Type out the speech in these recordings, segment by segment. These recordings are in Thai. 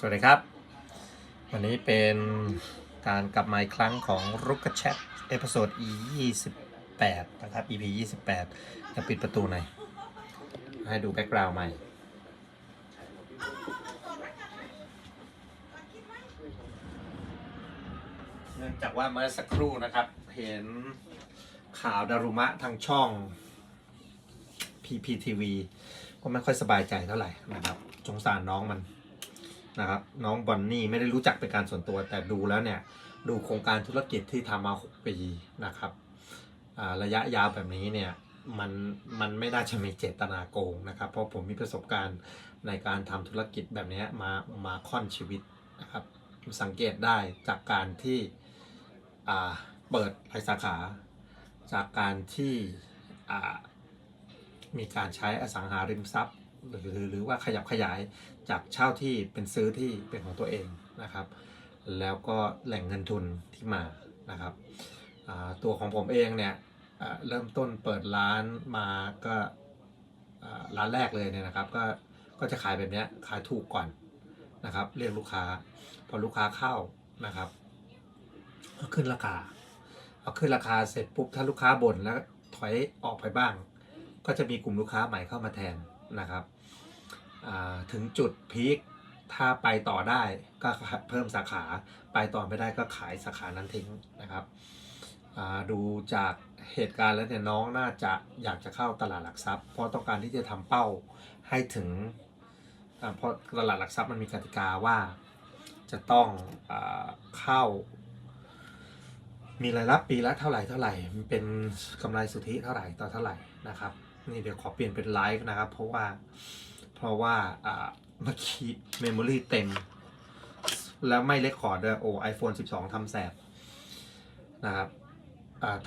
สวัสดีครับ วันนี้เป็นการกลับมาอีกครั้งของรุกก c แชทเอพิโซด e 28นะครับ ep 28จะปิดประตูหน่อยให้ดูแบ็กกราวด์ใหม่ เนื่องจากว่าเมื่อสักครู่นะครับ เห็นข่าวดารุมะทางช่อง PPTV ก็ไม่ค่อยสบายใจเท่าไหร่นะครับสงสารน้องมัน นะครับ น้องบอนนี่ไม่ได้รู้จักเป็นการส่วนตัว แต่ดูแล้วเนี่ยดูโครงการธุรกิจที่ทำมา 6 ปีนะครับระยะยาวแบบนี้เนี่ยมันมันไม่น่าจะมีเจตนาโกงนะครับ เพราะผมมีประสบการณ์ในการทำธุรกิจแบบนี้มามาค่อนชีวิตนะครับสังเกตได้จากการที่เปิดหลายสาขา จากการที่มีการใช้อสังหาริมทรัพย์ หรือหรือว่าขยับขยายจากเช่าที่เป็นซื้อที่เป็นของตัวเองนะครับ แล้วก็แหล่งเงินทุนที่มานะครับตัวของผมเองเนี่ยเริ่มต้นเปิดร้านมาก็ร้านแรกเลยเนี่ยนะครับ ก็ก็จะขายแบบนี้ขายถูกก่อนนะครับ เรียกลูกค้า พอลูกค้าเข้านะครับก็ขึ้นราคาเอาขึ้นราคาเสร็จปุ๊บถ้าลูกค้าบ่นแล้วถอยออกไปบ้าง ก็จะมีกลุ่มลูกค้าใหม่เข้ามาแทน นะครับถึงจุดพีคถ้าไปต่อได้ก็เพิ่มสาขาไปต่อไม่ได้ก็ขายสาขานั้นทิ้งนะครับดูจากเหตุการณ์แล้วเนี่ยน้องน่าจะอยากจะเข้าตลาดหลักทรัพย์ เพราะต้องการที่จะทำเป้าให้ถึงเพราะตลาดหลักทรัพย์มันมีกติกาว่าจะต้องอเข้า มีรายรับปีละเท่าไหร่เท่าไหร่มันเป็นกำไรสุทธิเท่าไหร่ต่อเท่าไหร่นะครับ นี่เดี๋ยวขอเปลี่ยนเป็นไลฟ์นะครับ เพราะว่า เพราะว่าอ่าเมื่อกี้เมมโมรีเต็ม แล้วไม่เลคคอร์ดด้วยโอ้ไอโฟน12ทำแสบนะครับอ่า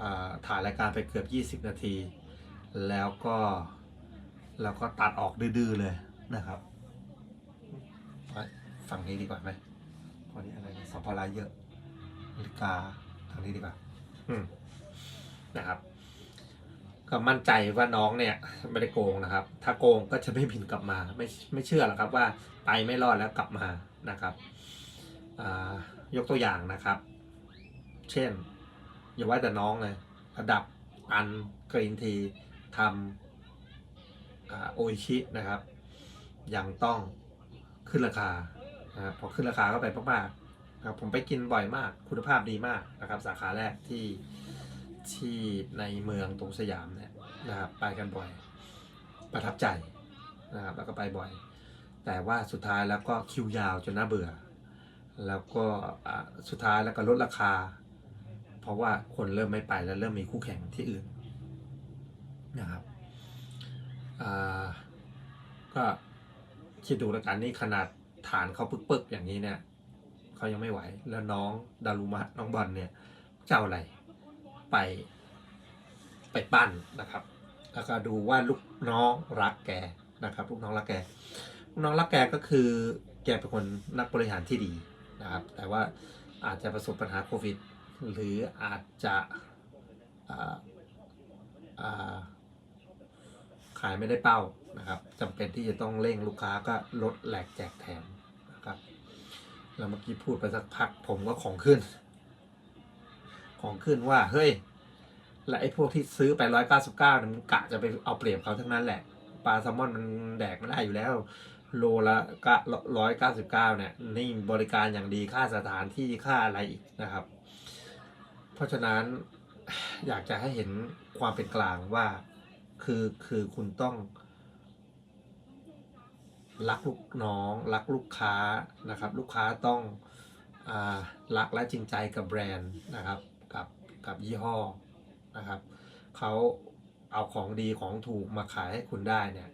อ่าถ่ายรายการไปเกือบ 20 นาที แล้วก็แล้วก็ตัดออกดื้อเลยนะครับ ฝั่งนี้ดีกว่าไหมพราะนี้อะไรสัมภาระเยอะนาฬิกาทางนี้ดีกว่า อืม นะครับ ก็มั่นใจว่าน้องเนี่ยไม่ได้โกงนะครับ ถ้าโกงก็จะไม่บินกลับมา ไม่ไม่เชื่อหรอกครับว่าไปไม่รอดแล้วกลับมานะครับยกตัวอย่างนะครับ เช่น อย่าว่าแต่น้องเลยระดับอันกรีนทีทำโออิชินะครับ ยังต้องขึ้นราคานะครับพอขึ้นราคาก็ไปมากๆครับผมไปกินบ่อยมากคุณภาพดีมากนะครับ สาขาแรกที่ ที่ในเมืองตรงสยามเนี่ยนะครับไปกันบ่อย ประทับใจนะครับแล้วก็ไปบ่อย แต่ว่าสุดท้ายแล้วก็คิวยาวจนน่าเบื่อ แล้วก็สุดท้ายแล้วก็ลดราคา เพราะว่าคนเริ่มไม่ไปแล้วเริ่มมีคู่แข่งที่อื่นนะครับก็คิดดูแล้วกันนี่ขนาดฐานเขาปึกๆอย่างนี้เนี่ยเขายังไม่ไหว แล้วน้องดารุมะน้องบอลเนี่ยจะเอาอะไร ไปไปปั้นนะครับ แล้วก็ดูว่าลูกน้องรักแกนะครับ ลูกน้องรักแกลูกน้องรักแกก็คือแกเป็นคนนักบริหารที่ดีนะครับ แต่ว่าอาจจะประสบปัญหาโควิด หรืออาจจะขายไม่ได้เป้านะครับจำเป็นที่จะต้องเร่งลูกค้าก็ลดแหลกแจกแถมนะครับ แล้วเมื่อกี้พูดไปสักพักผมก็ของขึ้น ของขึ้นว่า เฮ้ย และไอ้พวกที่ซื้อไปร้อยเก้าสิบเก้ามันกะจะไปเอาเปรียบเขาทั้งนั้นแหละ ปลาแซลมอนมันแดกไม่ได้อยู่แล้ว โลละก็ร้อยเก้าสิบเก้าเนี่ย นี่บริการอย่างดีค่าสถานที่ค่าอะไรอีกนะครับ เพราะฉะนั้นอยากจะให้เห็นความเป็นกลางว่า คือคือคุณต้องรักลูกน้อง รักลูกค้านะครับ ลูกค้าต้องอรักและจริงใจกับแบรนด์นะครับ กับยี่ห้อนะครับเขาเอาของดีของถูกมาขายให้คุณได้เนี่ย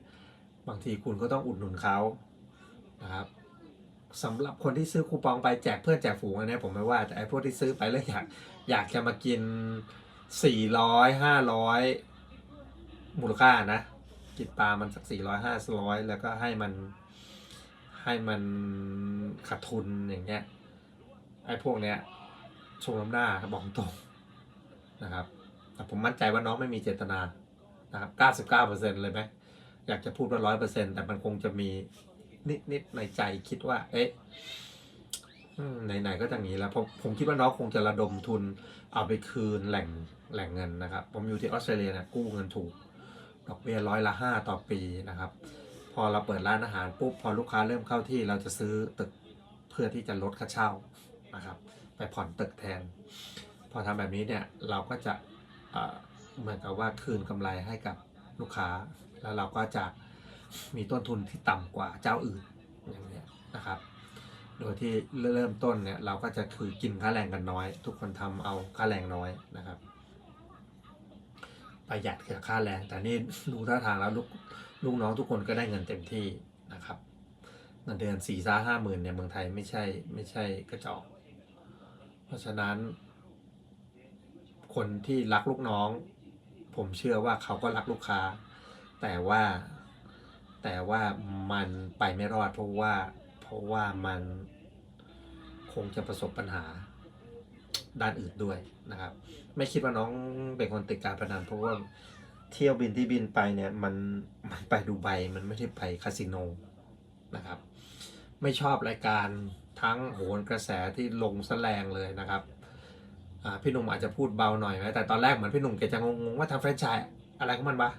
บางทีคุณก็ต้องอุดหนุนเขานะครับสำหรับคนที่ซื้อคูปองไปแจกเพื่อนแจกฝูงอันเนี้ยผมไม่ว่าแต่ไอ้พวกที่ซื้อไปแล้วอยากอยากจะมากินสี่ร้อยห้าร้อยมูลค่านะ กินปลามันสักสี่ร้อยห้าร้อยแล้วก็ให้มันให้มันขาดทุนอย่างเงี้ยไอ้พวกเนี้ยชงน้ำหน้าบอกตรง นะครับแต่ผมมั่นใจว่าน้องไม่มีเจตนานะครับเก้าสิบเลยไหมอยากจะพูดว่าร้อยเปอร์เซ็นแต่มันคงจะมีนิดนิดในใจคิดว่า เอ๊ะไหนๆก็จะงี้แล้วผมผมคิดว่าน้องคงจะระดมทุนเอาไปคืนแหล่งแหล่งเงินนะครับ ผมอยู่ที่ออสเตรเลียเนี่ยกู้เงินถูก ดอกเบี้ยร้อยละห้าต่อปีนะครับ พอเราเปิดร้านอาหารปุ๊บพอลูกค้าเริ่มเข้าที่เราจะซื้อตึกเพื่อที่จะลดค่าเช่านะครับ ไปผ่อนตึกแทน พอทำแบบนี้เนี่ยเราก็จะเหมือนกับว่าคืนกำไรให้กับลูกค้า แล้วเราก็จะมีต้นทุนที่ต่ำกว่าเจ้าอื่นอย่างเนี้ยนะครับ โดยที่เริ่มต้นเนี่ยเราก็จะคือกินค่าแรงกันน้อย ทุกคนทำเอาค่าแรงน้อยนะครับ ประหยัดกับค่าแรง แต่นี่ดูท่าทางแล้วลูกลูกน้องทุกคนก็ได้เงินเต็มที่นะครับเงินเดือนสี่ซ่าห้าหมื่นเนี่ยเมืองไทยไม่ใช่ไม่ใช่กระจอก เพราะฉะนั้น คนที่รักลูกน้อง ผมเชื่อว่าเขาก็รักลูกค้า แต่ว่าแต่ว่ามันไปไม่รอดเพราะว่าเพราะว่ามันคงจะประสบปัญหาด้านอื่นด้วยนะครับ ไม่คิดว่าน้องเป็นคนติดการพนันเพราะว่าเที่ยวบินที่บินไปเนี่ยมันมันไปดูไบมันไม่ได้ไปคาสิโนนะครับ ไม่ชอบรายการทั้งโหนกระแสที่ลงแสแรงเลยนะครับ พี่หนุ่มอาจจะพูดเบาหน่อยไหมแต่ตอนแรกเหมือนพี่หนุ่มแกจะงงว่าทำแฟรนไชส์อะไรของมันวะ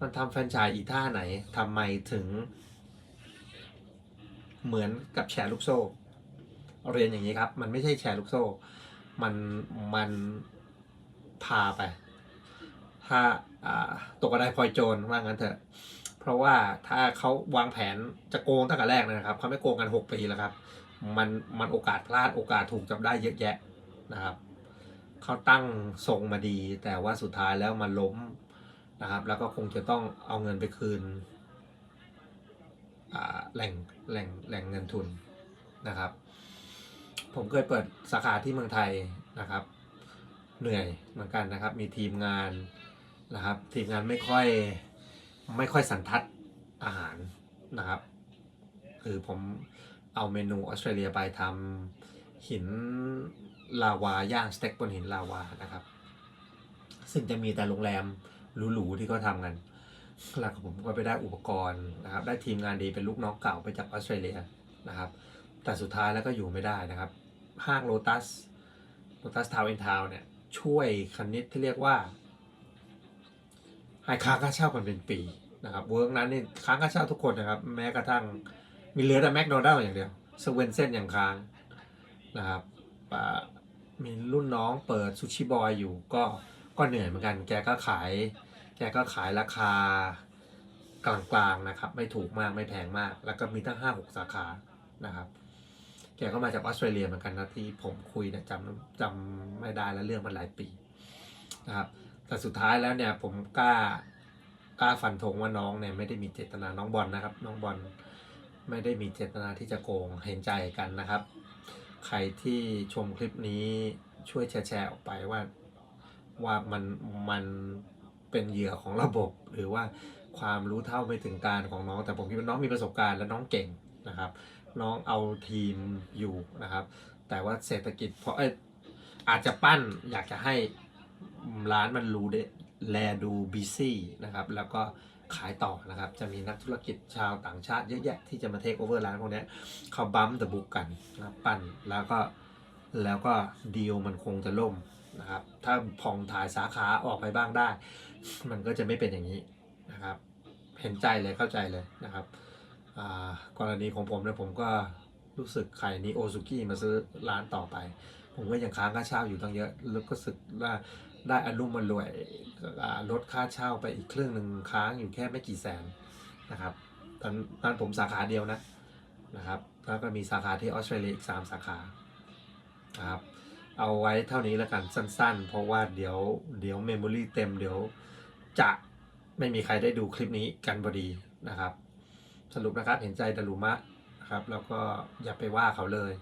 มันทำแฟรนไชส์อีท่าไหนทำไมถึง เหมือนกับแชร์ลูกโซ่ เรียนอย่างนี้ครับ มันไม่ใช่แชร์ลูกโซ่ มันมันพาไป ถ้าอ่าตกกระไดพลอยโจรว่างั้นเถอะ เพราะว่าถ้าเขาวางแผนจะโกงตั้งแต่แรกนะครับเขาไม่โกงกัน 6 ปีแล้วครับ มันมันโอกาสพลาดโอกาสถูกจับได้เยอะแยะ นะครับเขาตั้งทรงมาดี แต่ว่าสุดท้ายแล้วมันล้มนะครับ แล้วก็คงจะต้องเอาเงินไปคืนแหล่งแหล่งแหล่งเงินทุนนะครับ ผมเคยเปิดสาขาที่เมืองไทยนะครับ เหนื่อยเหมือนกันนะครับ มีทีมงานนะครับ ทีมงานไม่ค่อยไม่ค่อยสันทัดอาหารนะครับ คือผมเอาเมนูออสเตรเลียไปทำหิน ลาวาย่างสเต็กบนหินลาวานะครับ ซึ่งจะมีแต่โรงแรมหรูๆที่เขาทำกันแล้วผมก็ไปได้อุปกรณ์นะครับ ได้ทีมงานดีเป็นลูกน้องเก่าไปจากออสเตรเลียนะครับ แต่สุดท้ายแล้วก็อยู่ไม่ได้นะครับ ห้างโ o ตัสโ o ตัสทาวน์อินทาวน์เนี่ยช่วยคณิตที่เรียกว่าให้ค้างค่าเช่ากันเป็นปีนะครับเวิร์กนั้นนี่ค้างค่าเช่าทุกคนนะครับ แม้กระทั่งมีเหลือแต่แมคโดนัลล์อย่างเดียวสเวนเซนอย่างค้างนะครับ มีรุ่นน้องเปิดซูชิบอยอยู่ก็ก็เหนื่อยเหมือนกัน แกก็ขาย แกก็ขายราคากลางๆนะครับ ไม่ถูกมากไม่แพงมาก แล้วก็มีตั้งห้าหกสาขานะครับ แกก็มาจากออสเตรเลียเหมือนกันนะที่ผมคุยเนี่ยจำจำไม่ได้แล้วเรื่องมันหลายปีนะครับ แต่สุดท้ายแล้วเนี่ยผมกล้ากล้าฟันธงว่าน้องเนี่ยไม่ได้มีเจตนาน้องบอลนะครับ น้องบอลไม่ได้มีเจตนาที่จะโกงเห็นใจกันนะครับ ใครที่ชมคลิปนี้ช่วยแชร์ออกไปว่าว่ามันมันเป็นเหยื่อของระบบ หรือว่าความรู้เท่าไม่ถึงการของน้อง แต่ผมคิดว่าน้องมีประสบการณ์และน้องเก่งนะครับ น้องเอาทีมอยู่นะครับ แต่ว่าเศรษฐกิจเพราะอาจจะปั้นอยากจะให้ร้านมันรู้เดแลดูบีซี่นะครับ แล้วก็ ขายต่อนะครับ จะมีนักธุรกิจชาวต่างชาติเยอะแยะที่จะมาเทคโอเวอร์ร้านพวกนี้เขาบัมเดอะบุกกันนะครับปั้นแล้วก็แล้วก็ดีลมันคงจะล่มนะครับ ถ้าพองถ่ายสาขาออกไปบ้างได้ มันก็จะไม่เป็นอย่างนี้นะครับ เห็นใจเลยเข้าใจเลยนะครับกรณีของผมเนี่ยผมก็รู้สึกใครนี้โอซุกิมาซื้อร้านต่อไป ผมก็ยังค้างค่าเช่าอยู่ตั้งเยอะ แล้วก็รู้สึกว่า ได้อารมณ์มันรวยลดค่าเช่าไปอีกครึ่งหนึ่งค้างอยู่แค่ไม่กี่แสนนะครับตอนนั้นผมสาขาเดียวนะนะครับแล้วก็มีสาขาที่ออสเตรเลียอีก3สาขานะครับเอาไว้เท่านี้แล้วกันสั้นๆ เพราะว่าเดี๋ยวเดี๋ยวเมมโมรีเต็มเดี๋ยวจะไม่มีใครได้ดูคลิปนี้กันพอดีนะครับ สรุปนะครับเห็นใจดารุมะนะครับแล้วก็อย่าไปว่าเขาเลย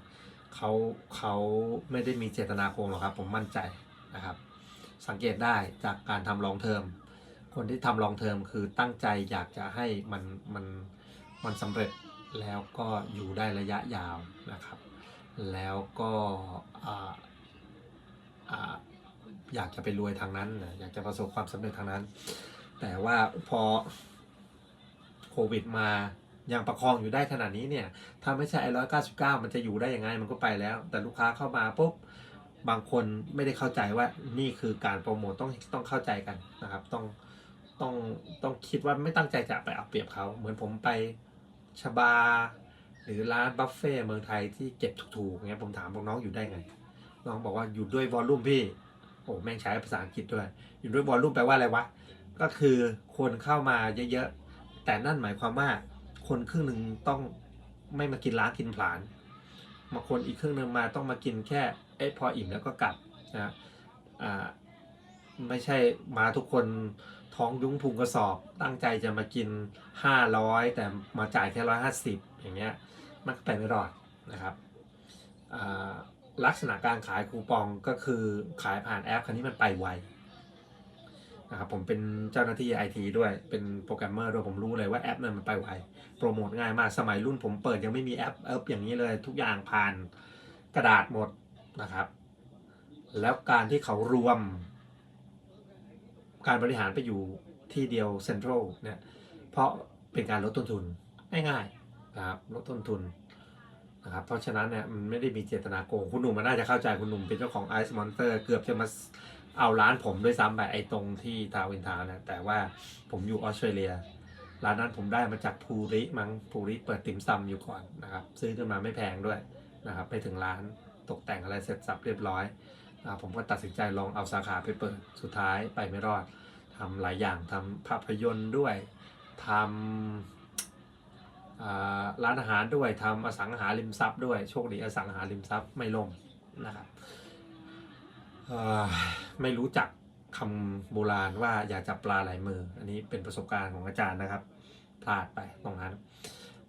เขาเขาไม่ได้มีเจตนาโกงหรอกครับ ผมมั่นใจนะครับ สังเกตได้จากการทำลองเทอมคนที่ทำลองเทอมคือตั้งใจอยากจะให้มันมันมันสำเร็จแล้วก็อยู่ได้ระยะยาวนะครับ แล้วก็อ่าอ่าอยากจะไปรวยทางนั้นนะอยากจะประสบความสำเร็จทางนั้น แต่ว่าพอโควิดมายังประคองอยู่ได้ขนาดนี้เนี่ยถ้าไม่ใช่ไอ้ร้อยเก้าสิบเก้ามันจะอยู่ได้ยังไงมันก็ไปแล้ว แต่ลูกค้าเข้ามาปุ๊บ บางคนไม่ได้เข้าใจว่านี่คือการโปรโมทต้องต้องเข้าใจกันนะครับ ต้องต้องต้องคิดว่าไม่ตั้งใจจะไปเอาเปรียบเขาเหมือนผมไปชบา หรือร้านบัฟเฟ่เมืองไทยที่เก็บถูกๆเงี้ยผมถามพวกน้องอยู่ได้ไง น้องบอกว่าอยู่ด้วยวอลลุ่มพี่โอ้แม่งใช้ภาษาอังกฤษด้วย อยู่ด้วยวอลลุ่มแปลว่าอะไรวะก็คือคนเข้ามาเยอะๆแต่นั่นหมายความว่าคนครึ่งหนึ่งต้องไม่มากินร้านกินผลาน มาคนอีกครึ่งหนึ่งมาต้องมากินแค่เอ๊ะพออิ่มแล้วก็กลับนะอ่าไม่ใช่มาทุกคนท้องยุ้งพุงกระสอบตั้งใจจะมากิน 500 แต่มาจ่ายแค่ 150 อย่างเงี้ยมันก็ไปไม่รอดนะครับลักษณะการขายคูปองก็คือขายผ่านแอปคันนี้มันไปไว นะครับผมเป็นเจ้าหน้าที่ไอทีด้วยเป็นโปรแกรมเมอร์ด้วยผมรู้เลยว่าแอปนั้นมันไปไวโปรโมทง่ายมากสมัยรุ่นผมเปิดยังไม่มีแอปแอปอย่างนี้เลยทุกอย่างผ่านกระดาษหมดนะครับ แล้วการที่เขารวม การบริหารไปอยู่ที่เดียวเซ็นทรัลเนี่ยเพราะเป็นการลดต้นทุนง่ายๆนะครับลดต้นทุนนะครับเพราะฉะนั้นเนี่ยมันไม่ได้มีเจตนาโกงคุณหนุ่มมันน่าจะเข้าใจคุณหนุ่มเป็นเจ้าของ Ice Monster เกือบจะมา เอาร้านผมด้วยซ้ำไปไอ้ตรงที่ทาวินทาวนะแต่ว่าผมอยู่ออสเตรเลีย ร้านนั้นผมได้มาจากภูริมั้งภูริเปิดติ่มซำอยู่ก่อนนะครับ ซื้อขึ้นมาไม่แพงด้วยนะครับ ไปถึงร้านตกแต่งอะไรเสร็จสับเรียบร้อยนะครับผมก็ตัดสินใจลองเอาสาขาไปเปิดสุดท้ายไปไม่รอดทำหลายอย่างทำภาพยนตร์ด้วยทำร้านอาหารด้วยทำอสังหาริมทรัพย์ด้วยโชคดีอสังหาริมทรัพย์ไม่ล่มนะครับ ไม่รู้จักคำโบราณว่าอย่าจับปลาหลายมือ อันนี้เป็นประสบการณ์ของอาจารย์นะครับพลาดไปตรงนั้น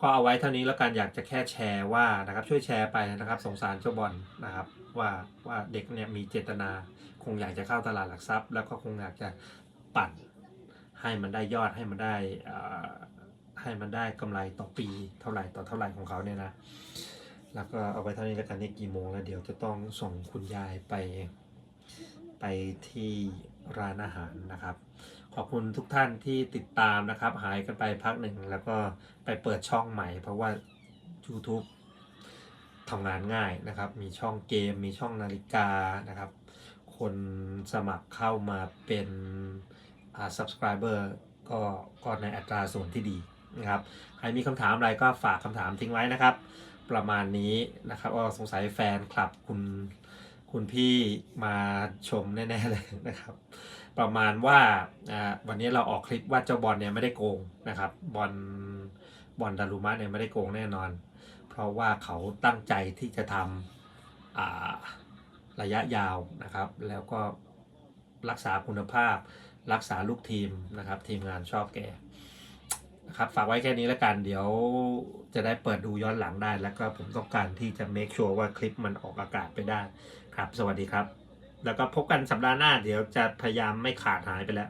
ก็เอาไว้เท่านี้แล้วกันอยากจะแค่แชร์ว่านะครับช่วยแชร์ไปนะครับ สงสารเจ้าบอลนะครับ ว่าว่าเด็กเนี่ยมีเจตนา คงอยากจะเข้าตลาดหลักทรัพย์ แล้วก็คงอยากจะปั่นให้มันได้ยอดให้มันได้ให้มันได้กำไรต่อปีเท่าไหร่ต่อเท่าไหร่ของเขาเนี่ยนะแล้วก็เอาไว้เท่านี้แล้วกันนี่กี่โมงแล้วเดี๋ยวจะต้องส่งคุณยายไป ไปที่ร้านอาหารนะครับ ขอบคุณทุกท่านที่ติดตามนะครับ หายกันไปพักหนึ่งแล้วก็ไปเปิดช่องใหม่ เพราะว่า YouTube ทำงานง่ายนะครับ มีช่องเกม มีช่องนาฬิกานะครับ คนสมัครเข้ามาเป็นอ่า subscriber ก็ก็ในอัตราส่วนที่ดีนะครับ ใครมีคำถามอะไรก็ฝากคำถามทิ้งไว้นะครับ ประมาณนี้นะครับก็สงสัยแฟนคลับคุณ คุณพี่มาชมแน่ๆเลยนะครับ ประมาณว่าอ่าวันนี้เราออกคลิปว่าเจ้าบอลเนี่ยไม่ได้โกงนะครับบอลบอลดารุมะเนี่ยไม่ได้โกงแน่นอน เพราะว่าเขาตั้งใจที่จะทำอ่าระยะยาวนะครับ แล้วก็รักษาคุณภาพรักษาลูกทีมนะครับ ทีมงานชอบแก นะครับฝากไว้แค่นี้แล้วกันเดี๋ยวจะได้เปิดดูย้อนหลังได้ แล้วก็ผมต้องการที่จะ make sure ว่าคลิปมันออกอากาศไปได้ครับ สวัสดีครับ แล้วก็พบกันสัปดาห์หน้า เดี๋ยวจะพยายามไม่ขาดหายไปแล้ว